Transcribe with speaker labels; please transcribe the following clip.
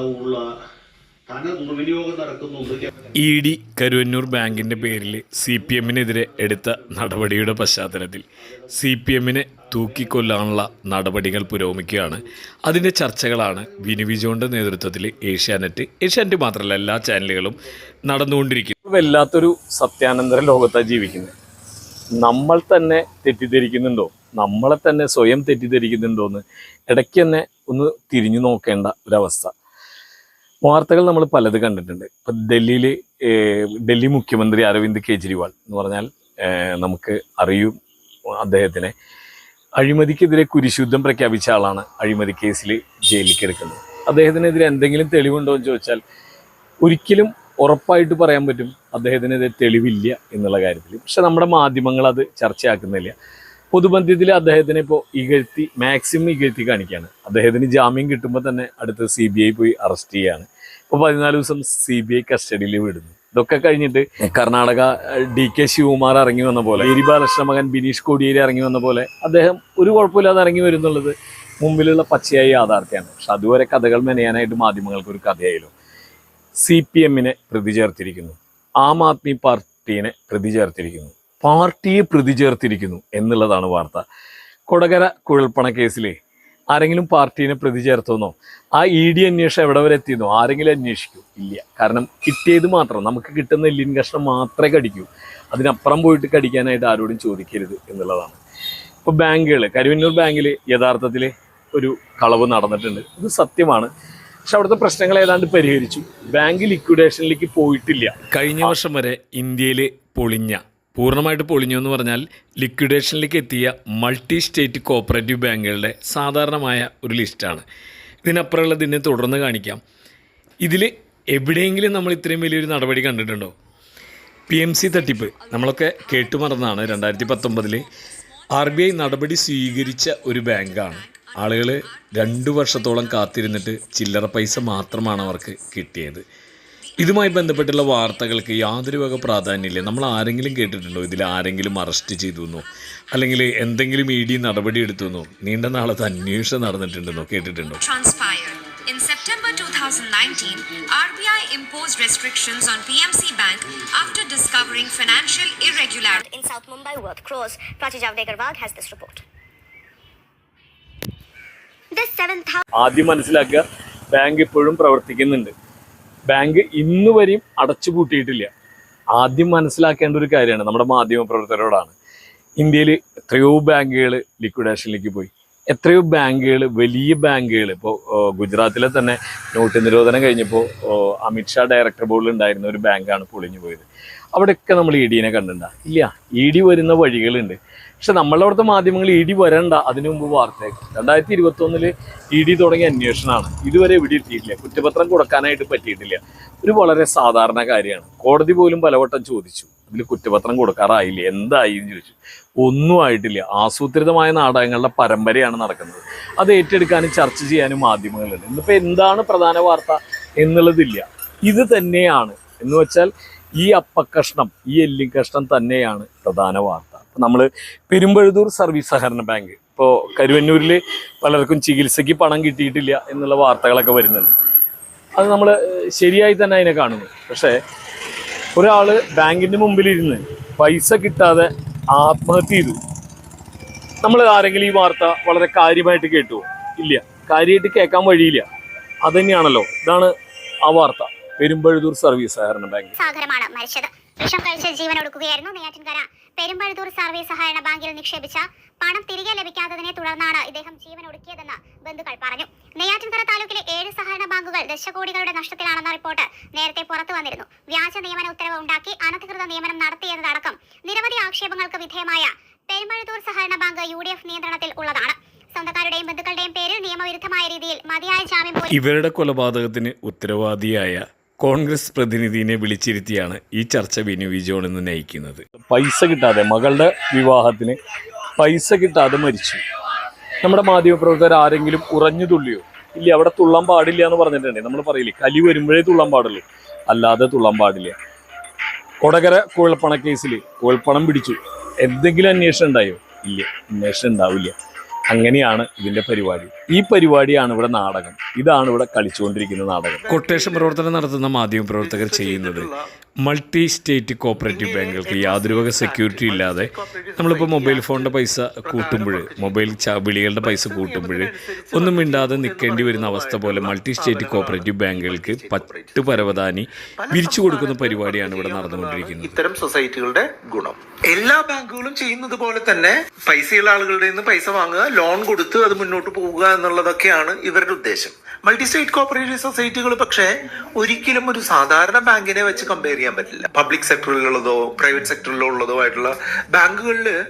Speaker 1: ഉള്ള
Speaker 2: E D Karuvannur ബാങ്കിന്റെ പേരിൽ സി പി എമ്മിനെതിരെ എടുത്ത നടപടിയുടെ പശ്ചാത്തലത്തിൽ സി പി എമ്മിനെ തൂക്കിക്കൊല്ലാനുള്ള നടപടികൾ പുരോഗമിക്കുകയാണ്. അതിന്റെ ചർച്ചകളാണ് വിനു വിജോന്റെ നേതൃത്വത്തിൽ ഏഷ്യാനെറ്റ് ഏഷ്യാനെറ്റ് മാത്രമല്ല എല്ലാ ചാനലുകളും നടന്നുകൊണ്ടിരിക്കുന്നു വല്ലാത്തൊരു സത്യാനന്തര ലോകത്താണ് ജീവിക്കുന്നത്. നമ്മൾ തന്നെ തെറ്റിദ്ധരിക്കുന്നുണ്ടോ? നമ്മളെ തന്നെ സ്വയം തെറ്റിദ്ധരിക്കുന്നുണ്ടോ എന്ന് ഇടയ്ക്ക് തന്നെ ഒന്ന് തിരിഞ്ഞു നോക്കേണ്ട ഒരവസ്ഥ. വാർത്തകൾ നമ്മൾ പലത് കണ്ടിട്ടുണ്ട്. ഇപ്പം ഡൽഹിയിൽ ഡൽഹി മുഖ്യമന്ത്രി അരവിന്ദ് കെജ്രിവാൾ എന്ന് പറഞ്ഞാൽ നമുക്ക് അറിയും അദ്ദേഹത്തിനെ. അഴിമതിക്കെതിരെ കുരിശുദ്ധം പ്രഖ്യാപിച്ച ആളാണ് അഴിമതി കേസിൽ ജയിലിൽ എടുക്കുന്നത്. അദ്ദേഹത്തിനെതിരെ എന്തെങ്കിലും തെളിവുണ്ടോ എന്ന് ചോദിച്ചാൽ ഒരിക്കലും ഉറപ്പായിട്ട് പറയാൻ പറ്റും അദ്ദേഹത്തിനെതിരെ തെളിവില്ല എന്നുള്ള കാര്യത്തിൽ പക്ഷെ നമ്മുടെ മാധ്യമങ്ങൾ അത് ചർച്ചയാക്കുന്നില്ല. പൊതുബന്ധത്തിൽ അദ്ദേഹത്തിനെ ഇപ്പോൾ ഇകഴ്ത്തി മാക്സിമം ഇകഴ്ത്തി കാണിക്കുകയാണ്. അദ്ദേഹത്തിന് ജാമ്യം കിട്ടുമ്പോൾ തന്നെ അടുത്ത സി ബി ഐ പോയി അറസ്റ്റ് ചെയ്യാണ്. ഇപ്പോൾ പതിനാല് ദിവസം സി ബി ഐ കസ്റ്റഡിയിൽ വിടുന്നു. ഇതൊക്കെ കഴിഞ്ഞിട്ട് കർണാടക ഡി കെ ശിവകുമാർ ഇറങ്ങി വന്ന പോലെ ഗിരി ബാലകൃഷ്ണ മകൻ ബിനീഷ് കോടിയേരി ഇറങ്ങി വന്ന പോലെ അദ്ദേഹം ഒരു കുഴപ്പമില്ലാതെ ഇറങ്ങി വരുന്നുള്ളത് മുമ്പിലുള്ള പച്ചയായ യാഥാർത്ഥ്യമാണ്. പക്ഷെ അതുവരെ കഥകൾ മെനയാനായിട്ട് മാധ്യമങ്ങൾക്ക് ഒരു കഥയായല്ലോ. സി പി എമ്മിനെ പ്രതി ചേർത്തിരിക്കുന്നു. ആം ആദ്മി പാർട്ടീനെ പ്രതി ചേർത്തിരിക്കുന്നു. പാർട്ടിയെ പ്രതി ചേർത്തിരിക്കുന്നു എന്നുള്ളതാണ് വാർത്ത. കൊടകര കുഴൽപ്പണ കേസിൽ ആരെങ്കിലും പാർട്ടീനെ പ്രതി ചേർത്തോന്നോ ആ ഇ ഡി അന്വേഷണം എവിടെ വരെ എത്തിയെന്നോ? ആരെങ്കിലും അന്വേഷിക്കൂ. ഇല്ല. കാരണം കിട്ടിയത് മാത്രം. നമുക്ക് കിട്ടുന്ന എല്ലിൻ കഷ്ണം മാത്രമേ കടിക്കൂ. അതിനപ്പുറം പോയിട്ട് കടിക്കാനായിട്ട് ആരോടും ചോദിക്കരുത് എന്നുള്ളതാണ്. ഇപ്പോൾ ബാങ്കുകൾ കരുവന്നൂർ ബാങ്കിൽ യഥാർത്ഥത്തിൽ ഒരു കളവ് നടന്നിട്ടുണ്ട്. ഇത് സത്യമാണ്. പക്ഷെ അവിടുത്തെ പ്രശ്നങ്ങൾ ഏതാണ്ട് പരിഹരിച്ചു. ബാങ്ക് ലിക്വിഡേഷനിലേക്ക് പോയിട്ടില്ല. കഴിഞ്ഞ വർഷം വരെ ഇന്ത്യയിൽ പൊളിഞ്ഞ പൂർണമായിട്ട് പൊളിഞ്ഞു എന്ന് പറഞ്ഞാൽ ലിക്വിഡേഷനിലേക്ക് എത്തിയ മൾട്ടി സ്റ്റേറ്റ് കോപ്പറേറ്റീവ് ബാങ്കുകളുടെ സാധാരണമായ ഒരു ലിസ്റ്റാണ്. ഇതിനപ്പുറമുള്ളതിനെ തുടർന്ന് കാണിക്കാം. ഇതിൽ എവിടെയെങ്കിലും നമ്മൾ ഇത്രയും വലിയൊരു നടപടി കണ്ടിട്ടുണ്ടോ? പി എം സി തട്ടിപ്പ് നമ്മളൊക്കെ കേട്ടുമറന്നാണ് രണ്ടായിരത്തി പത്തൊമ്പതിൽ ആർ ബി ഐ നടപടി സ്വീകരിച്ച ഒരു ബാങ്കാണ്. ആളുകൾ രണ്ട് വർഷത്തോളം കാത്തിരുന്നിട്ട് ചില്ലറ പൈസ മാത്രമാണ് അവർക്ക് കിട്ടിയത്. ഇതുമായി ബന്ധപ്പെട്ടുള്ള വാർത്തകൾക്ക് യാതൊരു വക പ്രാധാന്യമില്ല നമ്മൾ ആരെങ്കിലും കേട്ടിട്ടുണ്ടോ ഇതിൽ ആരെങ്കിലും അറസ്റ്റ് ചെയ്തു എന്നോ അല്ലെങ്കിൽ എന്തെങ്കിലും ഇ ഡി നടപടി എടുത്തു എന്നോ നീണ്ട നാളത്തെ അന്വേഷണം നടന്നിട്ടുണ്ടെന്നോ കേട്ടിട്ടുണ്ടോ.
Speaker 3: In September 2019, RBI imposed restrictions on PMC Bank after discovering financial irregularities.
Speaker 4: in South Mumbai worth crores. Prachi Javdekar Wag has this report. This 7,000
Speaker 2: ആദ്യം മനസ്സിലാക്കുക ബാങ്ക് ഇപ്പോഴും പ്രവർത്തിക്കുന്നുണ്ട് ബാങ്ക് ഇന്ന് വരെയും അടച്ചുപൂട്ടിയിട്ടില്ല ആദ്യം മനസ്സിലാക്കേണ്ട ഒരു കാര്യമാണ് നമ്മുടെ മാധ്യമപ്രവർത്തകരോടാണ്. ഇന്ത്യയിൽ എത്രയോ ബാങ്കുകൾ ലിക്വിഡേഷനിലേക്ക് പോയി. എത്രയോ ബാങ്കുകൾ വലിയ ബാങ്കുകൾ. ഇപ്പോൾ ഗുജറാത്തിലെ തന്നെ നോട്ട് നിരോധനം കഴിഞ്ഞപ്പോൾ അമിത്ഷാ ഡയറക്ടർ ബോർഡിൽ ഉണ്ടായിരുന്ന ഒരു ബാങ്കാണ് പൊളിഞ്ഞു പോയത്. അവിടെയൊക്കെ നമ്മൾ ഇ ഡിനെ കണ്ടിട്ടുണ്ടാ? ഇല്ല ഇ ഡി വരുന്ന വഴികളുണ്ട്. പക്ഷെ നമ്മളുടെ അവിടുത്തെ മാധ്യമങ്ങൾ ഇ ഡി വരണ്ട അതിനു മുമ്പ് വാർത്തയാക്കും രണ്ടായിരത്തി ഇരുപത്തി ഒന്നിൽ ഇ ഡി തുടങ്ങിയ അന്വേഷണമാണ് ഇതുവരെ ഇവിടെ എത്തിയിട്ടില്ല. കുറ്റപത്രം കൊടുക്കാനായിട്ട് പറ്റിയിട്ടില്ല. ഒരു വളരെ സാധാരണ കാര്യമാണ്. കോടതി പോലും പലവട്ടം ചോദിച്ചു അതിൽ കുറ്റപത്രം കൊടുക്കാറായില്ല? എന്തായി? എന്ന് ചോദിച്ചു. ഒന്നും ആയിട്ടില്ല. ആസൂത്രിതമായ നാടകങ്ങളുടെ പരമ്പരയാണ് നടക്കുന്നത്. അത് ഏറ്റെടുക്കാനും ചർച്ച ചെയ്യാനും മാധ്യമങ്ങളുണ്ട്. ഇന്നിപ്പോൾ എന്താണ് പ്രധാന വാർത്ത എന്നുള്ളതില്ല. ഇത് തന്നെയാണ്. എന്ന് വെച്ചാൽ ഈ അപ്പക്കഷ്ണം ഈ എല്ലിൻ കഷ്ണം തന്നെയാണ് പ്രധാന വാർത്ത. നമ്മൾ പെരുമ്പഴുതൂർ സർവീസ് സഹകരണ ബാങ്ക്. ഇപ്പോൾ കരുവന്നൂരിൽ പലർക്കും ചികിത്സയ്ക്ക് പണം കിട്ടിയിട്ടില്ല എന്നുള്ള വാർത്തകളൊക്കെ വരുന്നുണ്ട്. അത് നമ്മൾ ശരിയായി തന്നെ അതിനെ കാണുന്നു. പക്ഷേ ഒരാൾ ബാങ്കിന്റെ മുമ്പിലിരുന്ന് പൈസ കിട്ടാതെ ആത്മഹത്യ ചെയ്തു. നമ്മൾ ആരെങ്കിലും ഈ വാർത്ത വളരെ കാര്യമായിട്ട് കേട്ടു ഇല്ല. കാര്യമായിട്ട് കേൾക്കാൻ വഴിയില്ല. അതുതന്നെയാണല്ലോ ഇതാണ് ആ വാർത്ത. പെരുമ്പഴുതൂർ സർവീസ് സഹകരണ ബാങ്ക്.
Speaker 4: സാഗരമാണ് മരിച്ചത്. വിഷം കഴിച്ച് ജീവൻ ഒടുക്കുകയായിരുന്നു നെയ്യാറ്റിൻകര. പെരുമ്പഴുതൂർ സർവീസ് സഹകരണ ബാങ്കിൽ നിക്ഷേപിച്ച പണം തിരികെ ലഭിക്കാത്തതിനെ തുടർന്നാണ് ഇദ്ദേഹം ജീവൻ ഒടുക്കിയതെന്ന് ബന്ധുക്കൾ പറഞ്ഞു. നെയ്യാറ്റിൻകര താലൂക്കിലെ ഏഴ് സഹകരണ ബാങ്കുകൾ ദശകോടികളുടെ നഷ്ടത്തിലാണെന്ന റിപ്പോർട്ട് നേരത്തെ പുറത്തു വന്നിരുന്നു. വ്യാജ നിയമന ഉത്തരവ് ഉണ്ടാക്കി അനധികൃത നിയമനം നടത്തിയതടക്കം നിരവധി ആക്ഷേപങ്ങൾക്ക് വിധേയമായ പെരുമഴുതൂർ സഹകരണ ബാങ്ക് യു ഡി എഫ് നിയന്ത്രണത്തിൽ ഉള്ളതാണ്. സ്വന്തക്കാരുടെയും ബന്ധുക്കളുടെയും പേരിൽ നിയമവിരുദ്ധമായ രീതിയിൽ മതിയായ ജാമ്യം
Speaker 2: ഇവരുടെ കൊലപാതകത്തിന് ഉത്തരവാദിയായ കോൺഗ്രസ് പ്രതിനിധിയെ വിളിച്ചിരുത്തിയാണ് ഈ ചർച്ച ബിനു വിജോൺ എന്ന് നയിക്കുന്നത്. പൈസ കിട്ടാതെ മകളുടെ വിവാഹത്തിന് പൈസ കിട്ടാതെ മരിച്ചു. നമ്മുടെ മാധ്യമപ്രവർത്തകർ ആരെങ്കിലും ഉറഞ്ഞു തുള്ളിയോ? ഇല്ല അവിടെ തുള്ളാൻ പാടില്ല എന്ന് പറഞ്ഞിട്ടുണ്ടെങ്കിൽ നമ്മൾ പറയില്ലേ കലി വരുമ്പോഴേ തുള്ളാൻ പാടുള്ളൂ. അല്ലാതെ തുള്ളാൻ പാടില്ല. കൊടകര കുഴൽപ്പണ കേസിൽ കുഴൽപ്പണം പിടിച്ചു. എന്തെങ്കിലും അന്വേഷണം ഉണ്ടായോ? ഇല്ല അന്വേഷണം ഉണ്ടാവില്ല. അങ്ങനെയാണ് ഇതിന്റെ പരിപാടി.
Speaker 5: ഈ പരിപാടിയാണ് ഇവിടെ നാടകം. ഇതാണ് ഇവിടെ കളിച്ചുകൊണ്ടിരിക്കുന്ന നാടകം. കൊട്ടേഷൻ പ്രവർത്തനം നടത്തുന്ന മാധ്യമ പ്രവർത്തകർ ചെയ്യുന്നത് മൾട്ടി സ്റ്റേറ്റ് കോപ്പറേറ്റീവ് ബാങ്കുകൾക്ക് യാതൊരു വക സെക്യൂരിറ്റി ഇല്ലാതെ നമ്മളിപ്പോൾ മൊബൈൽ ഫോണിന്റെ പൈസ കൂട്ടുമ്പോൾ മൊബൈൽ വിളികളുടെ പൈസ കൂട്ടുമ്പോൾ ഒന്നും മിണ്ടാതെ നിൽക്കേണ്ടി വരുന്ന അവസ്ഥ പോലെ മൾട്ടി സ്റ്റേറ്റ് കോപ്പറേറ്റീവ് ബാങ്കുകൾക്ക് പട്ട് പരവതാനി വിരിച്ചു കൊടുക്കുന്ന പരിപാടിയാണ് ഇവിടെ നടന്നുകൊണ്ടിരിക്കുന്നത്.
Speaker 6: ഇത്തരം സൊസൈറ്റികളുടെ ഗുണം. എല്ലാ ബാങ്കുകളും ചെയ്യുന്നത് പോലെ തന്നെ പൈസയുള്ള ആളുകളുടെ നിന്ന് പൈസ വാങ്ങുക ലോൺ കൊടുത്ത് അത് മുന്നോട്ട് പോവുക എന്നുള്ളതൊക്കെയാണ് ഇവരുടെ ഉദ്ദേശം. മൾട്ടി സ്റ്റേറ്റ് കോപ്പറേറ്റീവ് സൊസൈറ്റികൾ പക്ഷേ ഒരിക്കലും ഒരു സാധാരണ ബാങ്കിനെ വെച്ച് കമ്പയർ ചെയ്യാൻ പറ്റില്ല. പബ്ലിക് സെക്ടറിലുള്ളതോ പ്രൈവറ്റ് സെക്ടറിലുള്ളതോ ആയിട്ടുള്ള ബാങ്കുകളിൽ